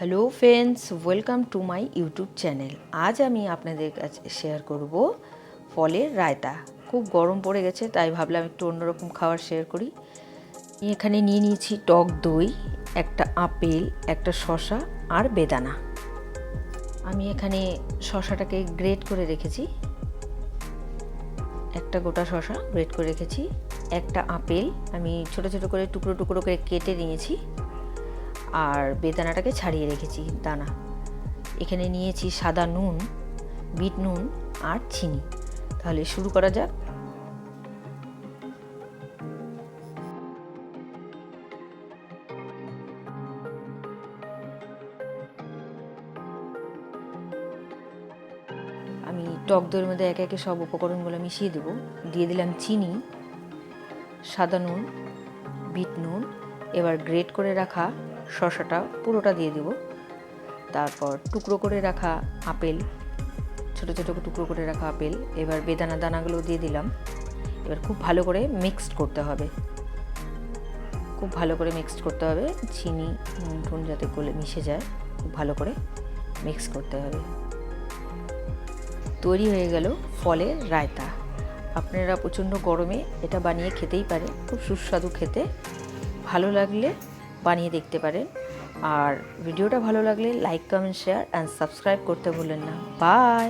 Hello friends welcome to my YouTube channel আজ আমি আপনাদের কাছে শেয়ার করব ফলের রায়তা। খুব গরম পড়ে গেছে, তাই ভাবলাম একটু অন্যরকম খাবার শেয়ার করি। এখানে নিয়ে নিয়েছি টক দই, একটা আপেল, একটা শশা আর বেদানা। আমি এখানে শশাটাকে গ্রেট করে রেখেছি। একটা গোটা শশা গ্রেট করে রেখেছি। একটা আপেল, আমি ছোট ছোট করে টুকরো টুকরো করে কেটে নিয়েছি। আর বেদানাটাকে ছাড়িয়ে রেখেছি, দানা। এখানে নিয়েছি সাদা নুন, বিট নুন আর চিনি। তাহলে শুরু করা যাক। আমি টক দইয়ের মধ্যে একে একে সব উপকরণগুলো মিশিয়ে দেবো। দিয়ে দিলাম চিনি, সাদা নুন, বিট নুন এবার গ্রেট করে রাখা শশাটা পুরোটা দিয়ে দেব। তারপর টুকরো করে রাখা আপেল, ছোটো ছোটো টুকরো করে রাখা আপেল। এবার বেদানা দানাগুলো দিয়ে দিলাম। এবার খুব ভালো করে মিক্সড করতে হবে। খুব ভালো করে মিক্সড করতে হবে। চিনি, নুন যাতে গলে মিশে যায়, খুব ভালো করে মিক্স করতে হবে। তৈরি হয়ে গেল ফলের রায়তা। আপনারা প্রচণ্ড গরমে এটা বানিয়ে খেতেই পারে। খুব সুস্বাদু খেতে। ভালো লাগলে বানিয়ে দেখতে পারেন। আর ভিডিওটা ভালো লাগলে like comment share and subscribe করতে ভুলেন না। বাই